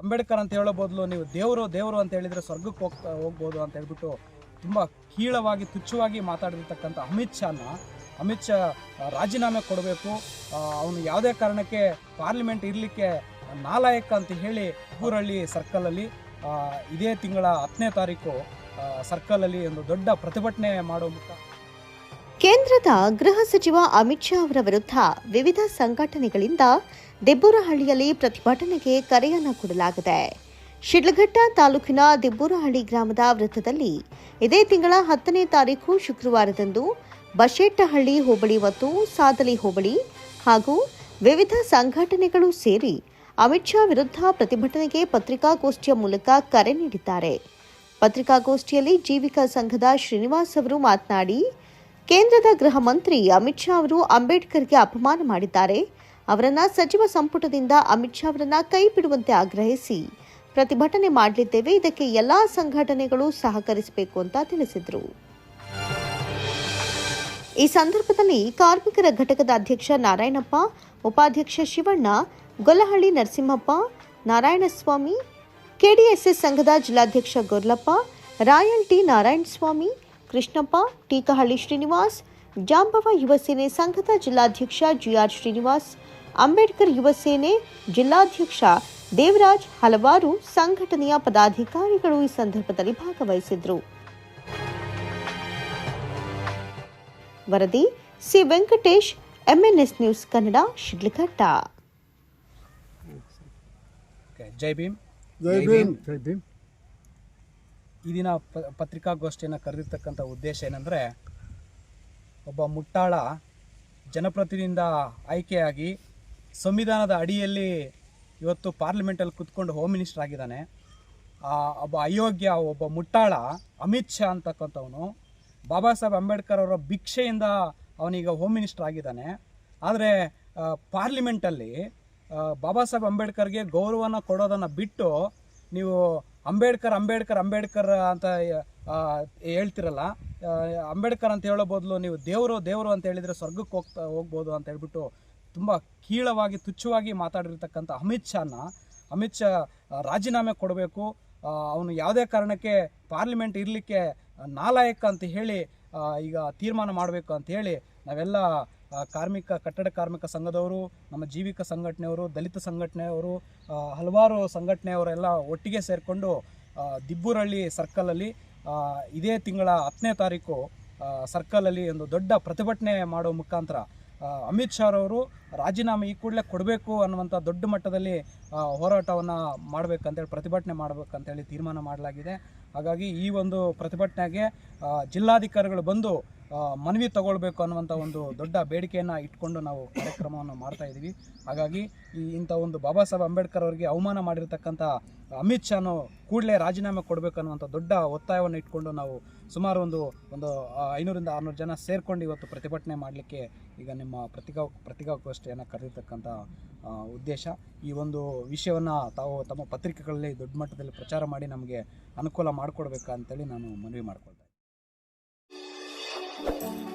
ಅಂಬೇಡ್ಕರ್ ಅಂತ ಹೇಳೋ ಬದಲು ನೀವು ದೇವರು ದೇವರು ಅಂತ ಹೇಳಿದ್ರೆ ಸ್ವರ್ಗಕ್ಕೆ ಹೋಗ್ತಾ, ಹೋಗ್ಬೋದು ಅಂತ ಹೇಳ್ಬಿಟ್ಟು ತುಂಬ ಕೀಳವಾಗಿ, ತುಚ್ಛವಾಗಿ ಮಾತಾಡಿರ್ತಕ್ಕಂಥ ಅಮಿತ್ ಶಾನ, ಅಮಿತ್ ಶಾ ರಾಜೀನಾಮೆ ಕೊಡಬೇಕು. ಅವನು ಯಾವುದೇ ಕಾರಣಕ್ಕೆ ಪಾರ್ಲಿಮೆಂಟ್ ಇರಲಿಕ್ಕೆ ನಾಲಾಯಕ ಅಂತ ಹೇಳಿ ಊರಳ್ಳಿ ಸರ್ಕಲಲ್ಲಿ ಇದೇ ತಿಂಗಳ ಹತ್ತನೇ ತಾರೀಕು ಸರ್ಕಲಲ್ಲಿ ಒಂದು ದೊಡ್ಡ ಪ್ರತಿಭಟನೆ ಮಾಡೋ ಮುಖ. ಕೇಂದ್ರದ ಗೃಹ ಸಚಿವ ಅಮಿತ್ ಶಾ ಅವರ ವಿರುದ್ಧ ವಿವಿಧ ಸಂಘಟನೆಗಳಿಂದ ದಿಬ್ಬೂರಹಳ್ಳಿಯಲ್ಲಿ ಪ್ರತಿಭಟನೆಗೆ ಕರೆಯನ್ನು ಕೊಡಲಾಗಿದೆ. ಶಿಡ್ಲಘಟ್ಟ ತಾಲೂಕಿನ ದಿಬ್ಬೂರಹಳ್ಳಿ ಗ್ರಾಮದ ವೃತ್ತದಲ್ಲಿ ಇದೇ ತಿಂಗಳ ಹತ್ತನೇ ತಾರೀಕು ಶುಕ್ರವಾರದಂದು ಬಶೆಟ್ಟಹಳ್ಳಿ ಹೋಬಳಿ ಮತ್ತು ಸಾದಲಿ ಹೋಬಳಿ ಹಾಗೂ ವಿವಿಧ ಸಂಘಟನೆಗಳು ಸೇರಿ ಅಮಿತ್ ಶಾ ವಿರುದ್ಧ ಪ್ರತಿಭಟನೆಗೆ ಪತ್ರಿಕಾಗೋಷ್ಠಿಯ ಮೂಲಕ ಕರೆ ನೀಡಿದ್ದಾರೆ. ಪತ್ರಿಕಾಗೋಷ್ಠಿಯಲ್ಲಿ ಜೀವಿಕಾ ಸಂಘದ ಶ್ರೀನಿವಾಸ್ ಅವರು ಮಾತನಾಡಿ ಕೇಂದ್ರದ ಗೃಹ ಮಂತ್ರಿ ಅಮಿತ್ ಶಾ ಅವರು ಅಂಬೇಡ್ಕರ್ಗೆ ಅಪಮಾನ ಮಾಡಿದ್ದಾರೆ. ಅವರನ್ನ ಸಚಿವ ಸಂಪುಟದಿಂದ ಅಮಿತ್ ಶಾ ಅವರನ್ನ ಕೈ ಬಿಡುವಂತೆ ಆಗ್ರಹಿಸಿ ಪ್ರತಿಭಟನೆ ಮಾಡಲಿದ್ದೇವೆ. ಇದಕ್ಕೆ ಎಲ್ಲಾ ಸಂಘಟನೆಗಳು ಸಹಕರಿಸಬೇಕು ಅಂತ ತಿಳಿಸಿದರು. ಈ ಸಂದರ್ಭದಲ್ಲಿ ಕಾರ್ಮಿಕರ ಘಟಕದ ಅಧ್ಯಕ್ಷ ನಾರಾಯಣಪ್ಪ, ಉಪಾಧ್ಯಕ್ಷ ಶಿವಣ್ಣ, ಗೊಲ್ಲಹಳ್ಳಿ ನರಸಿಂಹಪ್ಪ, ನಾರಾಯಣಸ್ವಾಮಿ, ಕೆಡಿಎಸ್ಎಸ್ ಸಂಘದ ಜಿಲ್ಲಾಧ್ಯಕ್ಷ ಗೊರ್ಲಪ್ಪ, ರಾಯಲ್ ಟಿ ನಾರಾಯಣಸ್ವಾಮಿ ಕೃಷ್ಣಪ್ಪ ಟೀಕಹಳ್ಳಿ ಶ್ರೀನಿವಾಸ್ ಜಾಂಬವ ಯುವಸೇನೆ ಸಂಘದ ಜಿಲ್ಲಾಧ್ಯಕ್ಷ ಜಿಆರ್ ಶ್ರೀನಿವಾಸ್ ಅಂಬೇಡ್ಕರ್ ಯುವಸೇನೆ ಜಿಲ್ಲಾಧ್ಯಕ್ಷ ದೇವರಾಜ್ ಹಲವಾರು ಸಂಘಟನೆಯ ಪದಾಧಿಕಾರಿಗಳು ಈ ಸಂದರ್ಭದಲ್ಲಿ ಭಾಗವಹಿಸಿದ್ರು. ವರದಿ C. Venkatesh MNS news Kannada Shidlaghatta. Okay ಜೈ ಭೀಮ್. ಜೈ ಭೀಮ್. ಜೈ ಭೀಮ್. ಈ ದಿನ ಪತ್ರಿಕಾಗೋಷ್ಠಿಯನ್ನು ಕರೆದಿರ್ತಕ್ಕಂಥ ಉದ್ದೇಶ ಏನಂದರೆ, ಒಬ್ಬ ಮುಟ್ಟಾಳ ಜನಪ್ರತಿನಿಧಿಯಿಂದ ಆಯ್ಕೆಯಾಗಿ ಸಂವಿಧಾನದ ಅಡಿಯಲ್ಲಿ ಇವತ್ತು ಪಾರ್ಲಿಮೆಂಟಲ್ಲಿ ಕುತ್ಕೊಂಡು ಹೋಮ್ ಮಿನಿಸ್ಟರ್ ಆಗಿದ್ದಾನೆ. ಒಬ್ಬ ಅಯೋಗ್ಯ ಒಬ್ಬ ಮುಟ್ಟಾಳ ಅಮಿತ್ ಶಾ ಅಂತಕ್ಕಂಥವನು, ಬಾಬಾ ಸಾಹೇಬ್ ಅಂಬೇಡ್ಕರ್ ಅವರ ಭಿಕ್ಷೆಯಿಂದ ಅವನೀಗ ಹೋಮ್ ಮಿನಿಸ್ಟರ್ ಆಗಿದ್ದಾನೆ. ಆದರೆ ಪಾರ್ಲಿಮೆಂಟಲ್ಲಿ ಬಾಬಾ ಸಾಹೇಬ್ ಅಂಬೇಡ್ಕರ್ಗೆ ಗೌರವನ ಕೊಡೋದನ್ನು ಬಿಟ್ಟು ನೀವು ಅಂಬೇಡ್ಕರ್ ಅಂಬೇಡ್ಕರ್ ಅಂಬೇಡ್ಕರ್ ಅಂತ ಹೇಳ್ತಿರಲ್ಲ ಅಂಬೇಡ್ಕರ್ ಅಂತ ಹೇಳೋ ಬದಲು ನೀವು ದೇವರು ದೇವರು ಅಂತ ಹೇಳಿದರೆ ಸ್ವರ್ಗಕ್ಕೆ ಹೋಗ್ತಾ, ಹೋಗ್ಬೋದು ಅಂತ ಹೇಳ್ಬಿಟ್ಟು ತುಂಬ ಕೀಳವಾಗಿ, ತುಚ್ಛವಾಗಿ ಮಾತಾಡಿರ್ತಕ್ಕಂಥ ಅಮಿತ್ ಶಾನ ಅಮಿತ್ ಶಾ ರಾಜೀನಾಮೆ ಕೊಡಬೇಕು ಅವನು ಯಾವುದೇ ಕಾರಣಕ್ಕೆ ಪಾರ್ಲಿಮೆಂಟ್ ಇರಲಿಕ್ಕೆ ನಾಲಾಯಕ ಅಂತ ಹೇಳಿ ಈಗ ತೀರ್ಮಾನ ಮಾಡಬೇಕು ಅಂತ ಹೇಳಿ ನಾವೆಲ್ಲ ಕಾರ್ಮಿಕ, ಕಟ್ಟಡ ಕಾರ್ಮಿಕ ಸಂಘದವರು, ನಮ್ಮ ಜೀವಿಕ ಸಂಘಟನೆಯವರು, ದಲಿತ ಸಂಘಟನೆಯವರು ಹಲವಾರು ಸಂಘಟನೆಯವರೆಲ್ಲ ಒಟ್ಟಿಗೆ ಸೇರಿಕೊಂಡು ದಿಬ್ಬೂರಳ್ಳಿ ಸರ್ಕಲಲ್ಲಿ ಇದೇ ತಿಂಗಳ ಹತ್ತನೇ ತಾರೀಕು ಸರ್ಕಲಲ್ಲಿ ಒಂದು ದೊಡ್ಡ ಪ್ರತಿಭಟನೆ ಮಾಡೋ ಮುಖಾಂತರ ಅಮಿತ್ ಶಾ ಅವರು ರಾಜೀನಾಮೆ ಈ ಕೂಡಲೇ ಕೊಡಬೇಕು ಅನ್ನುವಂಥ ದೊಡ್ಡ ಮಟ್ಟದಲ್ಲಿ ಹೋರಾಟವನ್ನು ಮಾಡಬೇಕಂತೇಳಿ, ಪ್ರತಿಭಟನೆ ಮಾಡಬೇಕಂತೇಳಿ ತೀರ್ಮಾನ ಮಾಡಲಾಗಿದೆ. ಹಾಗಾಗಿ ಈ ಒಂದು ಪ್ರತಿಭಟನೆಗೆ ಜಿಲ್ಲಾಧಿಕಾರಿಗಳು ಬಂದು ಮನವಿ ತಗೊಳ್ಬೇಕು ಅನ್ನುವಂಥ ಒಂದು ದೊಡ್ಡ ಬೇಡಿಕೆಯನ್ನು ಇಟ್ಕೊಂಡು ನಾವು ಕಾರ್ಯಕ್ರಮವನ್ನು ಮಾಡ್ತಾ ಇದ್ದೀವಿ. ಹಾಗಾಗಿ ಈ ಇಂಥ ಒಂದು ಬಾಬಾ ಸಾಹೇಬ್ ಅಂಬೇಡ್ಕರ್ ಅವರಿಗೆ ಅವಮಾನ ಮಾಡಿರ್ತಕ್ಕಂಥ ಅಮಿತ್ ಶಾನು ಕೂಡಲೇ ರಾಜೀನಾಮೆ ಕೊಡಬೇಕು ಅನ್ನುವಂಥ ದೊಡ್ಡ ಒತ್ತಾಯವನ್ನು ಇಟ್ಕೊಂಡು ನಾವು ಸುಮಾರು ಒಂದು ಒಂದು ಐನೂರಿಂದ ಆರುನೂರು ಜನ ಸೇರ್ಕೊಂಡು ಇವತ್ತು ಪ್ರತಿಭಟನೆ ಮಾಡಲಿಕ್ಕೆ ಈಗ ನಿಮ್ಮ ಪ್ರತಿಕಾ ಪ್ರತಿಕಾಗೋಷ್ಠಿಯನ್ನು ಕರೆದಿರ್ತಕ್ಕಂಥ ಉದ್ದೇಶ. ಈ ಒಂದು ವಿಷಯವನ್ನು ತಾವು ತಮ್ಮ ಪತ್ರಿಕೆಗಳಲ್ಲಿ ದೊಡ್ಡ ಮಟ್ಟದಲ್ಲಿ ಪ್ರಚಾರ ಮಾಡಿ ನಮಗೆ ಅನುಕೂಲ ಮಾಡಿಕೊಡ್ಬೇಕಂತೇಳಿ ನಾನು ಮನವಿ ಮಾಡ್ಕೊಳ್ತಾ Thank you.